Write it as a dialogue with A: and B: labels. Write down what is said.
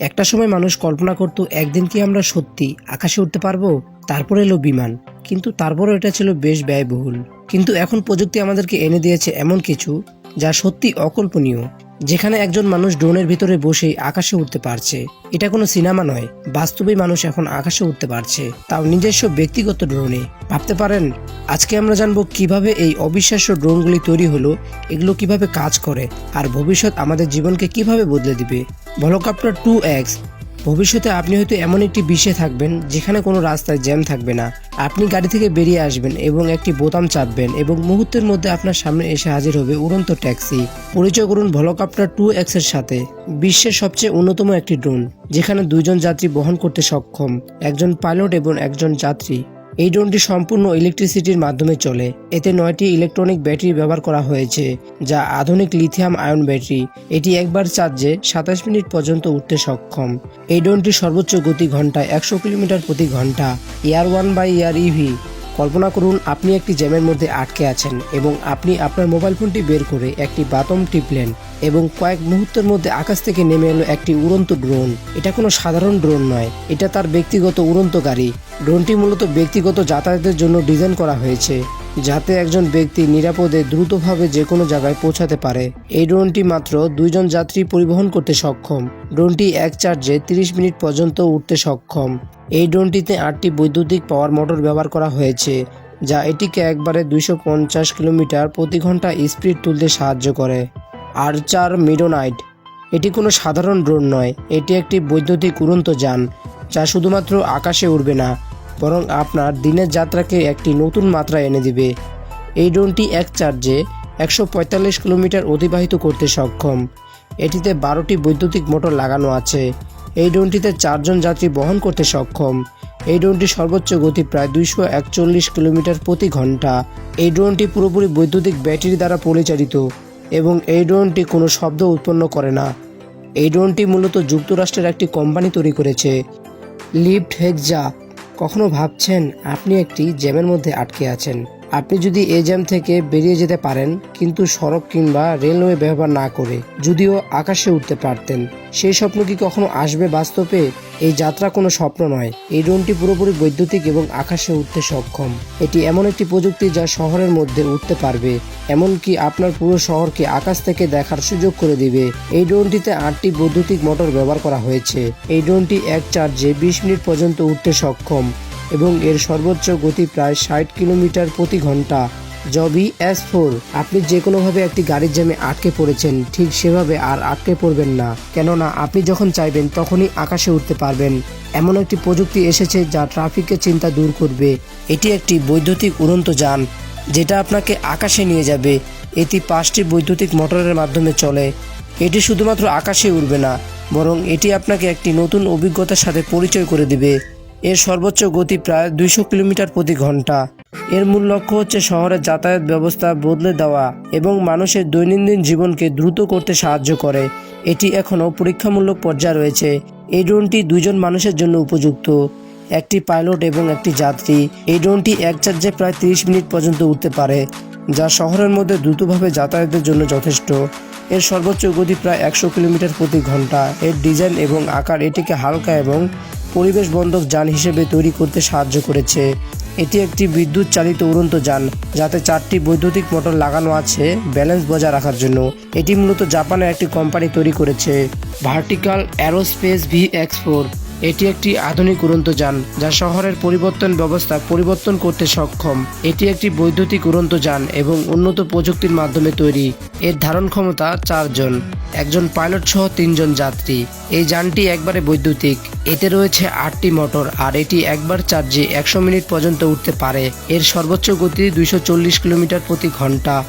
A: একটা সময় মানুষ কল্পনা করত, একদিন কি আমরা সত্যি আকাশে উঠতে পারব? তারপর এলো বিমান। কিন্তু তারপরও এটা ছিল বেশ ব্যয়বহুল। কিন্তু এখন প্রযুক্তি আমাদেরকে এনে দিয়েছে এমন কিছু যা সত্যি অকল্পনীয়, যেখানে একজন মানুষ ড্রোনের ভিতরে বসেই আকাশে উঠতে পারছে। এটা কোনো সিনেমা নয়, বাস্তবে মানুষ এখন আকাশে উঠতে পারছে, তাও নিজস্ব ব্যক্তিগত ড্রোনে। ভাবতে পারেন, আজকে আমরা জানব কীভাবে এই অবিশ্বাস্য ড্রোনগুলি তৈরি হলো, এগুলো কীভাবে কাজ করে, আর ভবিষ্যৎ আমাদের জীবনকে কীভাবে বদলে দিবে। ভলোকাপ্টার টু এক্স ভবিষ্যতে আপনি হয়তো এমন একটি বিষে থাকবেন যেখানে কোনো রাস্তায় জ্যাম থাকবে না। আপনি গাড়ি থেকে বেরিয়ে আসবেন এবং একটি বোতাম চাপবেন এবং মুহূর্তের মধ্যে আপনার সামনে এসে হাজির হবে উড়ন্ত ট্যাক্সি। পরিচয় করুন ভলোকাপ্টার টু এক্সের সাথে। বিশ্বের সবচেয়ে অন্যতম একটি ড্রোন, যেখানে দুইজন যাত্রী বহন করতে সক্ষম, একজন পাইলট এবং একজন যাত্রী। এই ড্রোনটি সম্পূর্ণ ইলেকট্রিসিটির মাধ্যমে চলে। এতে নয়টি ইলেকট্রনিক ব্যাটারি ব্যবহার করা হয়েছে, যা আধুনিক লিথিয়াম আয়ন ব্যাটারি। এটি একবার চার্জে সাতাশ মিনিট পর্যন্ত উঠতে সক্ষম। এই ড্রোনটি সর্বোচ্চ গতি ঘন্টায় একশো কিলোমিটার প্রতি ঘণ্টা। Air one by air EV. কল্পনা করুন, আপনি একটি জ্যামের মধ্যে আটকে আছেন এবং আপনি আপনার মোবাইল ফোনটি বের করে একটি বাতম টিপলেন এবং কয়েক মুহূর্তের মধ্যে আকাশ থেকে নেমে এলো একটি উড়ন্ত ড্রোন। এটা কোনো সাধারণ ড্রোন নয়, এটা তার ব্যক্তিগত উড়ন্ত গাড়ি। ড্রোনটি মূলত ব্যক্তিগত যাতায়াতের জন্য ডিজাইন করা হয়েছে। যাতে একজন ব্যক্তি নিরাপদে দ্রুতভাবে যে কোনো জায়গায় পৌঁছাতে পারে। এই ড্রোনটি মাত্র দুইজন যাত্রী পরিবহন করতে সক্ষম। ড্রোনটি এক চার্জে 30 মিনিট পর্যন্ত উঠতে সক্ষম। এই ড্রোনটিতে আটটি বৈদ্যুতিক পাওয়ার মোটর ব্যবহার করা হয়েছে, যা এটিকে একবারে দুইশো পঞ্চাশ কিলোমিটার প্রতি ঘণ্টা স্পিড তুলতে সাহায্য করে। আর্চার মিডোনাইট। এটি কোনো সাধারণ ড্রোন নয়, এটি একটি বৈদ্যুতিক উড়ন্ত যান, যা শুধুমাত্র আকাশে উড়বে না। বরং আপনার দিনের যাত্রাকে একটি নতুন মাত্রা এনে দিবে। এই ড্রোনটি এক চার্জে একশো পঁয়তাল্লিশ কিলোমিটার অতিবাহিত করতে সক্ষম। এটিতে বারোটি বৈদ্যুতিক মোটর লাগানো আছে। এই ড্রোনটিতে চারজন যাত্রী বহন করতে সক্ষম। এই ড্রোনটির সর্বোচ্চ গতি প্রায় দুইশো একচল্লিশ কিলোমিটার প্রতি ঘণ্টা। এই ড্রোনটি পুরোপুরি বৈদ্যুতিক ব্যাটারি দ্বারা পরিচালিত এবং এই ড্রোনটি কোনো শব্দ উৎপন্ন করে না। এই ড্রোনটি মূলত যুক্তরাষ্ট্রের একটি কোম্পানি তৈরি করেছে, লিফট হেকজা কখনো ভাবছেন আপনি একটি জ্যামের মধ্যে আটকে আছেন? আপনি যদি এ জ্যাম থেকে বেরিয়ে যেতে পারেন, কিন্তু সড়ক কিংবা রেলওয়ে ব্যবহার না করে, যদিও আকাশে উঠতে পারতেন। সেই স্বপ্ন কি কখনো আসবে বাস্তবে? এই যাত্রা কোনো স্বপ্ন নয়। এই ড্রোনটি পুরোপুরি বৈদ্যুতিক এবং আকাশে উঠতে সক্ষম। এটি এমন একটি প্রযুক্তি যা শহরের মধ্যে উঠতে পারবে, এমনকি আপনার পুরো শহরকে আকাশ থেকে দেখার সুযোগ করে দিবে। এই ড্রোনটিতে আটটি বৈদ্যুতিক মোটর ব্যবহার করা হয়েছে। এই ড্রোনটি এক চার্জে বিশ মিনিট পর্যন্ত উঠতে সক্ষম। এবং এর সর্বোচ্চ গতি প্রায় ষাট কিলোমিটার প্রতি ঘণ্টা। জবি এস ফোর আপনি যে কোনোভাবে একটি গাড়ির জ্যামে আটকে পড়েছেন, ঠিক সেভাবে আর আটকে পড়বেন না। কেননা, আপনি যখন চাইবেন, তখনই আকাশে উঠতে পারবেন। এমন একটি প্রযুক্তি এসেছে যা ট্রাফিকের চিন্তা দূর করবে। এটি একটি বৈদ্যুতিক উড়ন্ত যান, যেটা আপনাকে আকাশে নিয়ে যাবে। এটি পাঁচটি বৈদ্যুতিক মোটরের মাধ্যমে চলে। এটি শুধুমাত্র আকাশে উড়বে না, বরং এটি আপনাকে একটি নতুন অভিজ্ঞতার সাথে পরিচয় করে দিবে। এর সর্বোচ্চ গতি প্রায় দুইশো কিলোমিটার প্রতি ঘণ্টা। এর মূল লক্ষ্য হচ্ছে শহরের যাতায়াত ব্যবস্থা বদলে দেওয়া এবং মানুষের দৈনন্দিন জীবনকে দ্রুত করতে সাহায্য করে। এটি এখনও পরীক্ষামূলক পর্যায়ে রয়েছে। এই ড্রোনটি দুইজন মানুষের জন্য উপযুক্ত। একটি পাইলট এবং একটি যাত্রী। এই ড্রোনটি এক চার্জে প্রায় 30 মিনিট পর্যন্ত উঠতে পারে, যা শহরের মধ্যে দ্রুতভাবে যাতায়াতের জন্য যথেষ্ট। এর সর্বোচ্চ গতি প্রায় একশো কিলোমিটার প্রতি ঘণ্টা। এর ডিজাইন এবং আকার এটিকে হালকা এবং পরিবেশ বন্ধক যান হিসেবে তৈরি করতে সাহায্য করেছে। এটি একটি বিদ্যুৎ চালিত উড়ন্ত যান, যাতে চারটি বৈদ্যুতিক মোটর লাগানো আছে ব্যালেন্স বজায় রাখার জন্য। এটি মূলত জাপানের একটি কোম্পানি তৈরি করেছে। Vertical Aerospace V X four. এটি একটি আধুনিক উড়ন্ত যান যা শহরের পরিবর্তন ব্যবস্থা পরিবর্তন করতে সক্ষম। এটি একটি বৈদ্যুতিক উড়ন্ত যান এবং উন্নত প্রযুক্তির মাধ্যমে তৈরি। এর ধারণ ক্ষমতা চারজন একজন পাইলট সহ তিনজন যাত্রী। এই যানটি একবারে বৈদ্যুতিক। এতে রয়েছে আটটি মোটর আর এটি একবার চার্জে একশো মিনিট পর্যন্ত উঠতে পারে। এর সর্বোচ্চ গতি দুইশো চল্লিশ কিলোমিটার প্রতি ঘণ্টা।